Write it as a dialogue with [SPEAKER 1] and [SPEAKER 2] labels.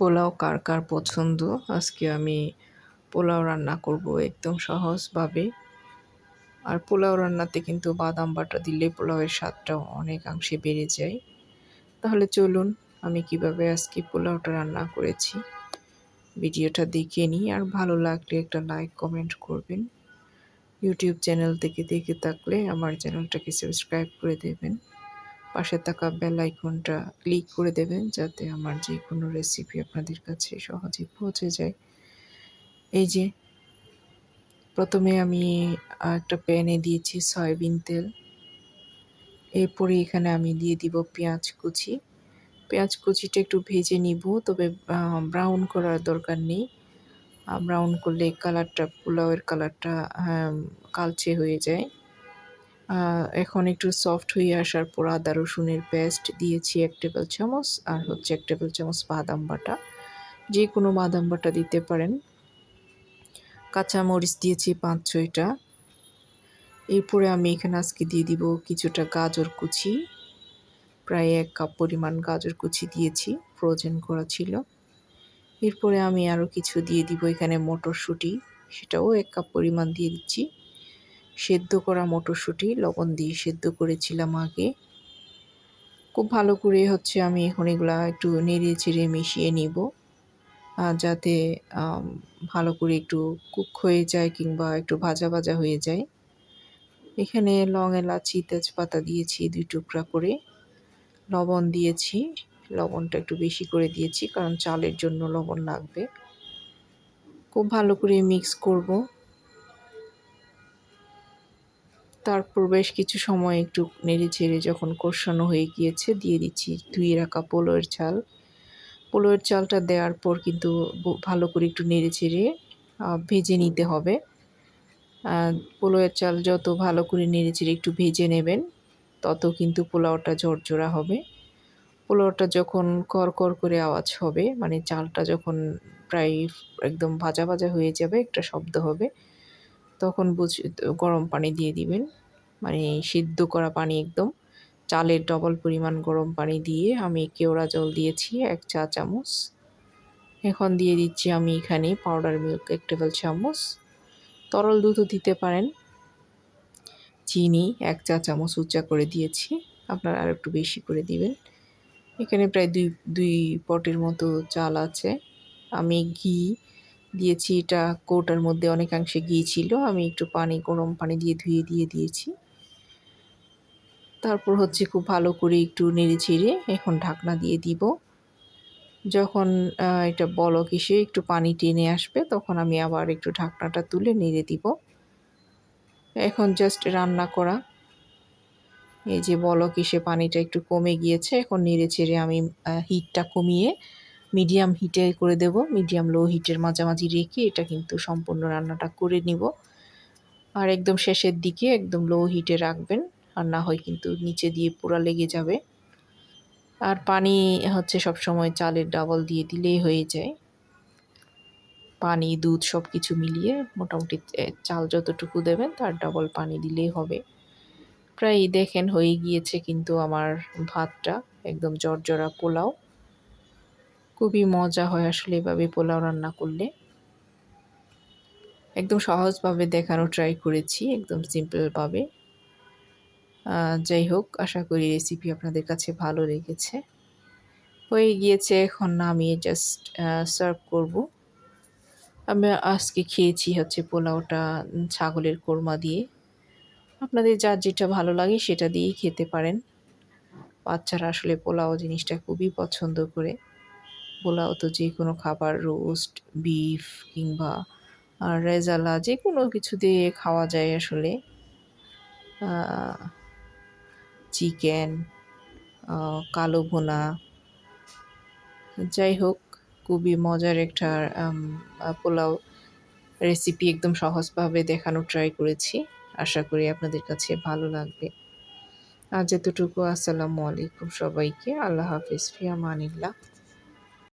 [SPEAKER 1] পোলাও কার কার পছন্দ? আজকে আমি পোলাও রান্না করব একদম সহজভাবে। আর পোলাও রান্নাতে কিন্তু বাদাম বাটা দিলে পোলাওয়ের স্বাদটাও অনেকাংশে বেড়ে যায়। তাহলে চলুন, আমি কীভাবে আজকে পোলাওটা রান্না করেছি ভিডিওটা দেখে নিই। আর ভালো লাগলে একটা লাইক, কমেন্ট করবেন। ইউটিউব চ্যানেল থেকে দেখে থাকলে আমার চ্যানেলটাকে সাবস্ক্রাইব করে দেবেন। পাশে থাকা বেল আইকনটা ক্লিক করে দেবেন যাতে আমার যে কোনো রেসিপি আপনাদের কাছে সহজে পৌঁছে যায়। এই যে, প্রথমে আমি একটা প্যানে দিয়েছি সয়াবিন তেল। এরপরে এখানে আমি দিয়ে দিব পেঁয়াজ কুচি। পেঁয়াজ কুচিটা একটু ভেজে নিব, তবে ব্রাউন করার দরকার নেই। ব্রাউন করলে কালারটা পোলাওয়ের কালারটা কালচে হয়ে যায়। এখন একটু সফট হয়ে আসার পর আদা, রসুনের পেস্ট দিয়েছি এক টেবিল চামচ আর হচ্ছে এক টেবিল চামচ বাদাম বাটা। যে কোনো বাদাম বাটা দিতে পারেন। কাঁচা মরিচ দিয়েছি পাঁচ ছয়টা। এরপরে আমি এখানে আজকে দিয়ে দিব কিছুটা গাজর কুচি। প্রায় এক কাপ পরিমাণ গাজর কুচি দিয়েছি ফ্রোজেন করা ছিল। এরপরে আমি আরও কিছু দিয়ে দিব এখানে মটরশুঁটি, সেটাও এক কাপ পরিমাণ দিয়ে দিচ্ছি। সেদ্ধ করা মটরশুঁটি, লবণ দিয়ে সেদ্ধ করেছিলাম আগে। খুব ভালো করে হচ্ছে আমি এখন এগুলা একটু নেড়ে চেড়ে মিশিয়ে নিব। যাতে ভালো করে একটু কুক হয়ে যায় কিংবা একটু ভাজা ভাজা হয়ে যায়। এখানে লং এলাচি, তেজপাতা দিয়েছি দুই টুকরা করে। লবণ দিয়েছি, লবণটা একটু বেশি করে দিয়েছি, কারণ চালের জন্য লবণ লাগবে। খুব ভালো করে মিক্স করব। তারপর বেশ কিছু সময় একটু নেড়ে ছেড়ে যখন কষানো হয়ে গিয়েছে, দিয়ে দিচ্ছি ধুয়ে রাখা পোলোয়ের চাল। পোলোয়ের চালটা দেওয়ার পর কিন্তু ভালো করে একটু নেড়ে ছেড়ে ভেজে নিতে হবে। পোলোয়ের চাল যত ভালো করে নেড়ে চেড়ে একটু ভেজে নেবেন, তত কিন্তু পোলাওটা ঝরঝরা হবে। পোলাওটা যখন কর কর করে আওয়াজ হবে মানে চালটা যখন প্রায় একদম ভাজা ভাজা হয়ে যাবে, একটা শব্দ হবে তখন বুঝ, গরম পানি দিয়ে দিবেন। মানে সিদ্ধ করা পানি একদম। চালের ডবল পরিমাণ গরম পানি দিয়ে আমি কেওড়া জল দিয়েছি, এক চা চামচ। এখন দিয়ে দিচ্ছি আমি এখানে পাউডার মিল্ক এক টেবিল চামচ। তরল দুধও দিতে পারেন। চিনি, এক চা চামচ উচ্চা করে দিয়েছি। আপনারা আর একটু বেশি করে দিবেন। এখানে প্রায় দুই দুই পটের মতো চাল আছে। আমি ঘি দিয়েছি, এটা কৌটার মধ্যে অনেকাংশে গিয়েছিল, আমি একটু পানি, গরম পানি দিয়ে ধুয়ে দিয়ে দিয়েছি। তারপর হচ্ছে খুব ভালো করে একটু নেড়ে ছেড়ে এখন ঢাকনা দিয়ে দিব। যখন এটা বলক এসে একটু পানি টেনে আসবে, তখন আমি আবার একটু ঢাকনাটা তুলে নেড়ে দিব। এখন জাস্ট রান্না করা। এই যে বলক এসে পানিটা একটু কমে গিয়েছে, এখন নেড়ে চেড়ে আমি হিটটা কমিয়ে মিডিয়াম হিটে করে দেব, মিডিয়াম লো হিটের মাঝামাঝি রেখে এটা কিন্তু সম্পূর্ণ রান্নাটা করে নিব। আর একদম শেষের দিকে একদম লো হিটে রাখবেন, আর না হয় কিন্তু নিচে দিয়ে পোড়া লেগে যাবে। আর পানি হচ্ছে সব সময় চালের ডাবল দিয়ে দিলেই হয়ে যায়। পানি, দুধ সব কিছু মিলিয়ে মোটামুটি চাল যতটুকু দেবেন তার ডাবল পানি দিলেই হবে। প্রায় দেখেন হয়ে গিয়েছে কিন্তু আমার ভাতটা, একদম জর্জরা পোলাও। খুবই মজা হয় আসলে এভাবে পোলাও রান্না করলে। একদম সহজভাবে দেখানো ট্রাই করেছি, একদম সিম্পলভাবে যাই হোক, আশা করি রেসিপি আপনাদের কাছে ভালো লেগেছে। হয়ে গিয়েছে এখন নামিয়ে জাস্ট সার্ভ করব। আমি আজকে খেয়েছি হচ্ছে পোলাওটা ছাগলের কোরমা দিয়ে। আপনাদের যার যেটা ভালো লাগে সেটা দিয়েই খেতে পারেন। বাচ্চারা আসলে পোলাও জিনিসটা খুবই পছন্দ করে। পোলাও তো যে কোনো খাবার, রোস্ট, বিফ কিংবা রেজালা যে কোনো কিছু দিয়ে খাওয়া যায় আসলে। চিকেন কালো ভুনা। যাই হোক, খুবই মজার একটা পোলাও রেসিপি একদম সহজভাবে দেখানো ট্রাই করেছি। আশা করি আপনাদের কাছে ভালো লাগবে। আজ এতটুকু। আসসালামু আলাইকুম সবাইকে। আল্লাহ হাফিজ। ফিয়ামানিল্লাহ